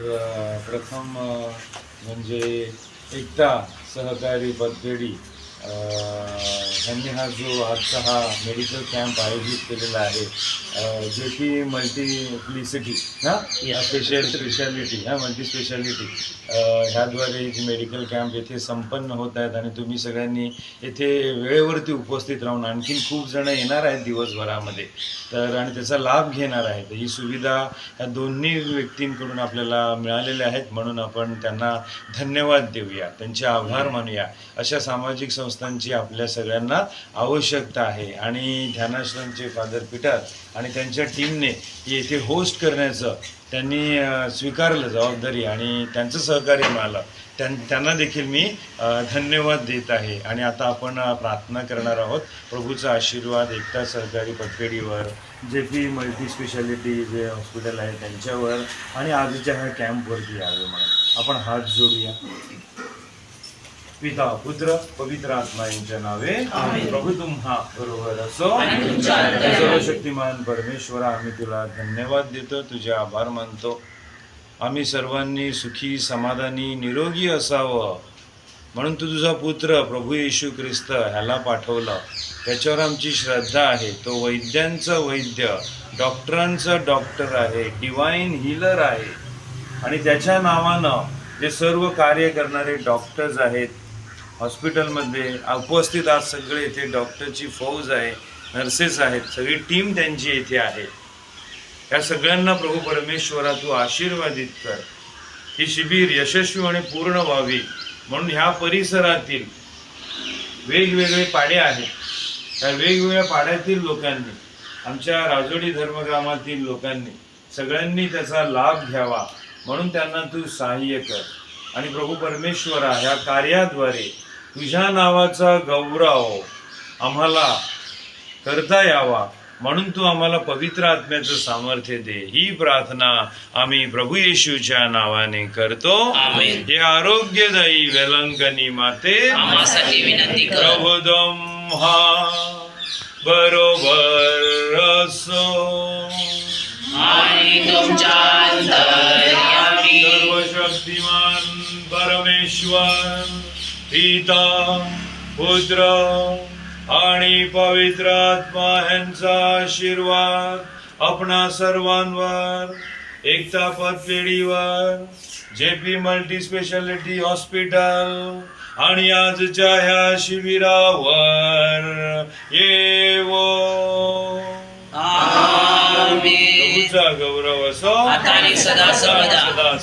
तर प्रथम म्हणजे एकता सहकारी पदपेढी ह्यांनी हा जो आजचा हा मेडिकल कॅम्प आयोजित केलेला आहे जे की मल्टीप्लिसिटी हा? स्पेशल स्पेशालिटी हा मल्टी स्पेशालिटी ह्याद्वारे जे मेडिकल कॅम्प येथे संपन्न होत आहेत आणि तुम्ही सगळ्यांनी येथे वेळेवरती उपस्थित राहून आणखीन खूप जण येणार आहेत दिवसभरामध्ये. तर आणि त्याचा लाभ घेणार आहेत. ही सुविधा ह्या दोन्ही व्यक्तींकडून आपल्याला मिळालेल्या आहेत. म्हणून आपण त्यांना धन्यवाद देऊया. त्यांचे आभार मानूया. अशा सामाजिक संस्थांची आपल्या सगळ्यांना आवश्यकता आहे. आणि ध्यानाश्रमचे फादर पीटर आणि त्यांच्या टीमने येथे होस्ट करण्याचं त्यांनी स्वीकारलं जबाबदारी आणि त्यांचं सहकार्य मिळालं. त्यां त्यांना देखील मी धन्यवाद देत आहे. आणि आता आपण प्रार्थना करणार आहोत. प्रभूचा आशीर्वाद एकता सहकारी पतपेढीवर जे पी मल्टी स्पेशालिटी जे हॉस्पिटल आहे त्यांच्यावर आणि आजच्या ह्या कॅम्पवरती यावे म्हणून. आपण हात जोडूया. पिता पुत्र पवित्र आत्मा यांच्या नावे. प्रभू तुम्हा बरोबर असो. सर्वशक्तिमान परमेश्वरा आम्ही तुला धन्यवाद देतो तुझे आभार मानतो. आम्ही सर्वांनी सुखी समाधानी निरोगी असावं. म्हणून तू तुझा पुत्र प्रभू येशू ख्रिस्त ह्याला पाठवलं. त्याच्यावर आमची श्रद्धा आहे. तो वैद्यांचा वैद्य डॉक्टरांचा डॉक्टर आहे डिवाईन हिलर आहे. आणि त्याच्या नावानं जे सर्व कार्य करणारे डॉक्टर्स आहेत हॉस्पिटलमध्ये उपस्थित आज सगळे इथे डॉक्टरची फौज आहे नर्सेस आहेत सगळी टीम त्यांची इथे आहे. या सगळ्यांना प्रभू परमेश्वरा तू आशीर्वादित कर. ही शिबिर यशस्वी आणि पूर्ण व्हावी. म्हणून ह्या परिसरातील वेगवेगळे पाडे आहेत. त्या वेगवेगळ्या पाड्यातील लोकांनी आमच्या राजोडी धर्मग्रामातील लोकांनी सगळ्यांनी त्याचा लाभ घ्यावा. म्हणून त्यांना तू सहाय्य कर. आणि प्रभू परमेश्वरा ह्या कार्याद्वारे तुझ्या नावाचा गौरव आम्हाला करता यावा. म्हणून तू आम्हाला पवित्र आत्म्याचं सामर्थ्य दे. ही प्रार्थना आम्ही प्रभू येशूच्या नावाने करतो. हे आरोग्यदायी वेलंकनी माते. प्रभुदम हा बरोबर असो. सर्वशक्तिमान परमेश्वर. पिता पुत्र आणि पवित्र आत्मा ह्यांचा आशीर्वाद आपणा सर्वांवर एकता पदपेढीवर जे पी मल्टी स्पेशालिटी हॉस्पिटल आणि आजच्या ह्या शिबिरावर येवो. आमेन. प्रभूचा गौरव असो. सदा. सदा.